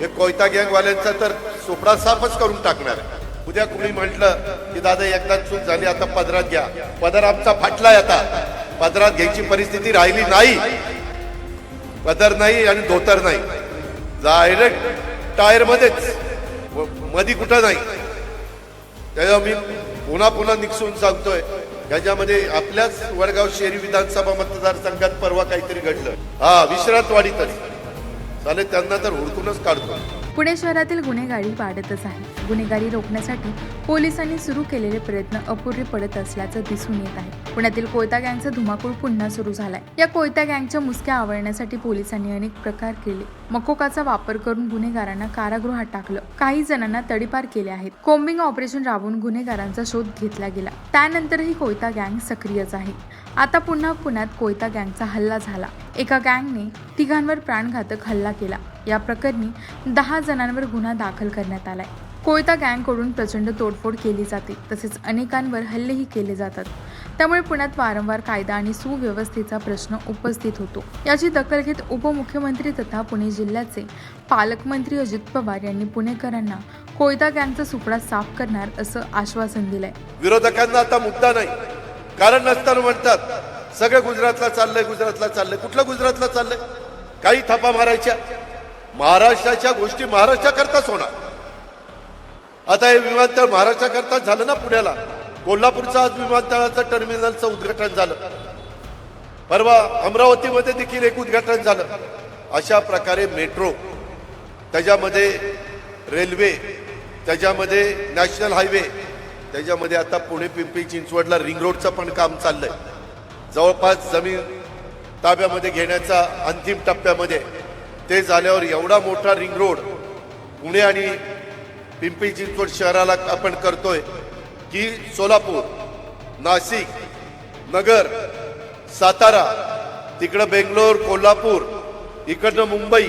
हे कोयता गँगवाल्यांचा तर सोपडा साफच करून टाकणार. उद्या कुणी म्हटलं की दादा एकदा चूक झाली आता पदरात घ्या. पदर आमचा फाटलाय आता. पदरात घ्यायची परिस्थिती राहिली नाही. पदर नाही आणि धोतर नाही. डायरेक्ट टायर मध्येच मधी कुठं नाही. त्याच्या मी पुन्हा पुन्हा निकसून सांगतोय. याच्यामध्ये आपल्याच वडगाव शहरी विधानसभा मतदारसंघात परवा काहीतरी घडलं. हा विश्रांतवाडी तरी. चालेल त्यांना तर हुडकूनच काढतो. पुणे शहरातील गुन्हेगारी वाढतच आहे. गुन्हेगारी रोखण्यासाठी पोलिसांनी सुरू केलेले प्रयत्न अपुरे पडत असल्याचं दिसून येत आहे. पुण्यातील कोयता गँगचा धुमाकूळ पुन्हा सुरू झालाय. या कोयता गँगच्या मुसक्या आवळण्यासाठी पोलिसांनी अनेक प्रकार केले. मकोकाचा वापर करून गुन्हेगारांना कारागृहात टाकलं. काही जणांना तडीपार केले आहेत. कोम्बिंग ऑपरेशन राबवून गुन्हेगारांचा शोध घेतला गेला. त्यानंतरही कोयता गँग सक्रियच आहे. आता पुन्हा पुण्यात कोयता गँगचा हल्ला झाला. एका गँगने तिघांवर प्राणघातक हल्ला केला. या प्रकरणी दहा जणांवर गुन्हा दाखल करण्यात आलाय. कोयता गँगकडून प्रचंड तोडफोड केली जाते तसेच अनेकांवर हल्लेही केले जातात. त्यामुळे पुण्यात वारंवार कायदा आणि सुव्यवस्थेचा प्रश्न उपस्थित होतो. याची दखल घेत उपमुख्यमंत्री तथा पुणे जिल्ह्याचे पालकमंत्री अजित पवार यांनी पुणेकरांना कोयता गँगचा सुपडा साफ करणार असं आश्वासन दिलंय. विरोधकांना आता मुद्दा नाही. कारण नसताना म्हणतात सगळं गुजरातला चाललंय गुजरातला चाललंय. कुठलं गुजरातला चाललंय? काही थापा मारायच्या. महाराष्ट्राच्या गोष्टी महाराष्ट्राकरताच होणार. आता हे विमानतळ महाराष्ट्राकरताच झालं ना पुण्याला? कोल्हापूरचं आज विमानतळाचं टर्मिनलचं उद्घाटन झालं. परवा अमरावतीमध्ये देखील एक उद्घाटन झालं. अशा प्रकारे मेट्रो त्याच्यामध्ये रेल्वे त्याच्यामध्ये नॅशनल हायवे त्याच्यामध्ये आता पुणे पिंपरी चिंचवडला रिंग रोडचं पण काम चाललंय. जवळपास जमीन ताब्यामध्ये घेण्याचा अंतिम टप्प्यामध्ये ते झाल्यावर एवढा मोठा रिंग रोड पुणे आणि पिंपरी चिंचवड शहराला आपण करतोय की सोलापूर नाशिक नगर सातारा तिकडं बेंगलोर कोल्हापूर इकडनं मुंबई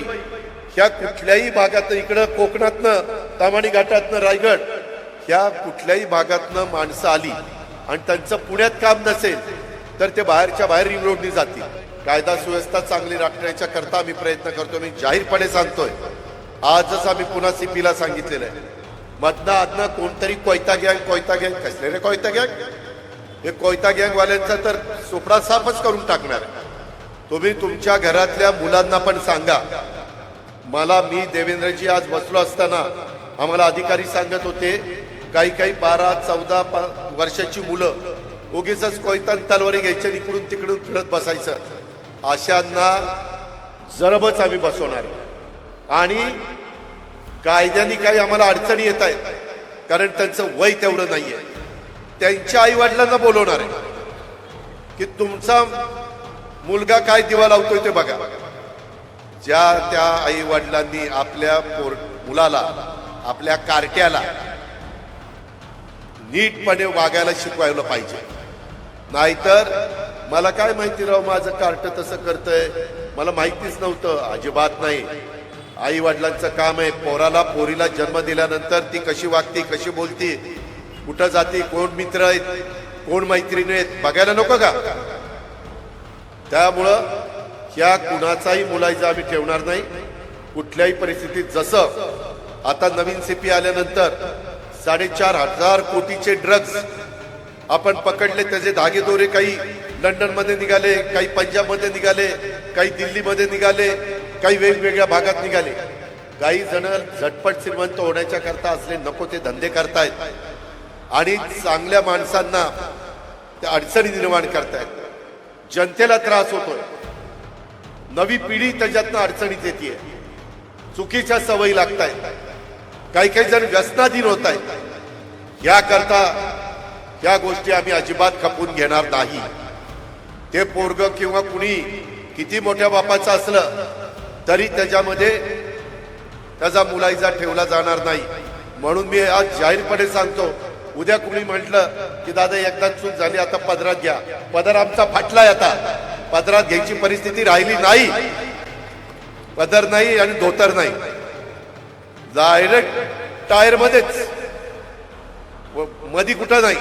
ह्या कुठल्याही भागातनं इकडं कोकणातनं तामाणी घाटातनं रायगड ह्या कुठल्याही भागातनं माणसं आली आणि त्यांचं पुण्यात काम नसेल तर ते बाहेरच्या बाहेर रिंग रोडनी जातील. कायदा सुव्यवस्था चांगली राखण्याच्या करता आम्ही प्रयत्न करतो. मी जाहीरपणे सांगतोय आजच आम्ही पुन्हा सीपीला सांगितलेलं आहे. मधनं आधनं कोणतरी कोयता गँग कोयता गँग कसले रे कोयता गँग? हे कोयता गँगवाल्यांचा तर सोपडा साफच करून टाकणार. तुम्ही तुमच्या घरातल्या मुलांना पण सांगा. मला मी देवेंद्रजी आज बसलो असताना आम्हाला अधिकारी सांगत होते काही काही बारा चौदा पा- वर्षाची मुलं उगीच कोयता तलवारी घ्यायच्या इकडून तिकडून फिरत बसायचं. अशांना जरबच आम्ही बसवणार. आणि कायद्याने काही आम्हाला अडचणी येत आहेत कारण त्यांचं वय तेवढं नाही आहे त्यांच्या आईवडिलांना बोलवणार आहे की तुमचा मुलगा काय दिवा लावतोय ते बघा. ज्या त्या आईवडिलांनी आपल्या पोर मुलाला आपल्या कार्ट्याला नीटपणे वागायला शिकवायला पाहिजे. नाहीतर मला काय माहिती राव माझं कार्ट तसं करतंय. मला माहितीच नव्हतं अजिबात नाही. आई वडिलांचं काम आहे पोराला पोरीला जन्म दिल्यानंतर ती कशी वागती कशी बोलती कुठं जाती कोण मित्र आहेत कोण मैत्रिणी आहेत बघायला नको का? त्यामुळं ह्या कुणाचाही मुलायचा आम्ही ठेवणार नाही. कुठल्याही परिस्थितीत जसं आता नवीन सीपी आल्यानंतर साडेचार हजार कोटीचे ड्रग्ज आपण पकडले त्याचे धागेदोरे काही लंडनमध्ये निघाले काही पंजाबमध्ये निघाले काही दिल्लीमध्ये निघाले काही वेगवेगळ्या भागात निघाले. काही जण झटपट श्रीमंत होण्याच्या करता असले नको ते धंदे करतायत. आणि चांगल्या माणसांना त्या अडचणी निर्माण करतायत. जनतेला त्रास होतोय. नवी पिढी त्याच्यातनं अडचणीत येते चुकीच्या सवयी लागतायत. काही काही जण व्यसनाधीन होत आहेत याकरता या गोष्टी आम्ही अजिबात खपून घेणार नाही. ते पोरग किंवा कुणी किती मोठ्या बापाचं असलं तरी त्याच्यामध्ये त्याचा मुलाईचा ठेवला जाणार नाही. म्हणून मी आज जाहीरपणे सांगतो उद्या कुणी म्हटलं की दादा एकदा चूक झाली आता पदरात घ्या. पदर आमचा फाटलाय आता. पदरात घ्यायची परिस्थिती राहिली नाही. पदर नाही आणि धोतर नाही. डायरेक्ट टायर मध्येच मधी कुठं नाही.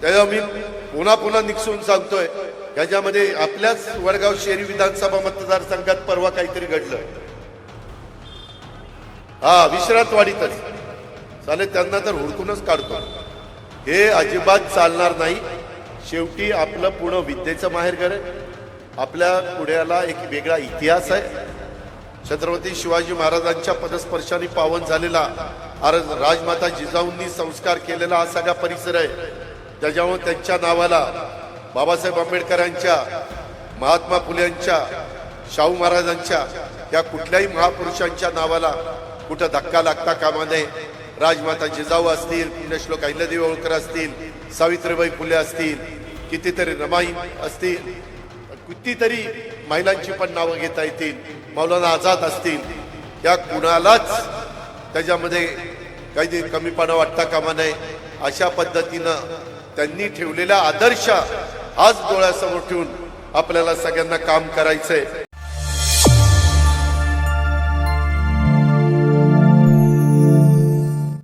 त्याच्यामुळे मी पुन्हा पुन्हा निकसून सांगतोय. याच्यामध्ये आपल्याच वडगाव शहरी विधानसभा मतदारसंघात परवा काहीतरी घडलं. हा विश्रांतवाडीतच चाले त्यांना तर हुडकूनच काढतो. हे अजिबात चालणार नाही. शेवटी आपलं पूर्ण विद्येचं माहेरघर आहे. आपल्या पुण्याला एक वेगळा इतिहास आहे. छत्रपती शिवाजी महाराजांच्या पदस्पर्शाने पावन झालेला राजमाता जिजाऊंनी संस्कार केलेला हा सगळा परिसर आहे. त्याच्यामुळे त्यांच्या नावाला बाबासाहेब आंबेडकरांच्या महात्मा फुल्यांच्या शाहू महाराजांच्या या कुठल्याही महापुरुषांच्या नावाला कुठं धक्का लागता कामा नये. राजमाता जिजाऊ असतील पुण्यश्लोक अहिल्यादेवी होळकर असतील सावित्रीबाई फुले असतील कितीतरी रमाई असतील कितीतरी महिलांची पण नावं घेता येतील मौलाना आझाद असतील या कुणालाच त्याच्यामध्ये काही कमीपणा वाटता कामा नये. अशा पद्धतीनं त्यांनी ठेवलेला आदर्श आज डोळ्यासमोर ठेवून आपल्याला सगळ्यांना काम करायचंय.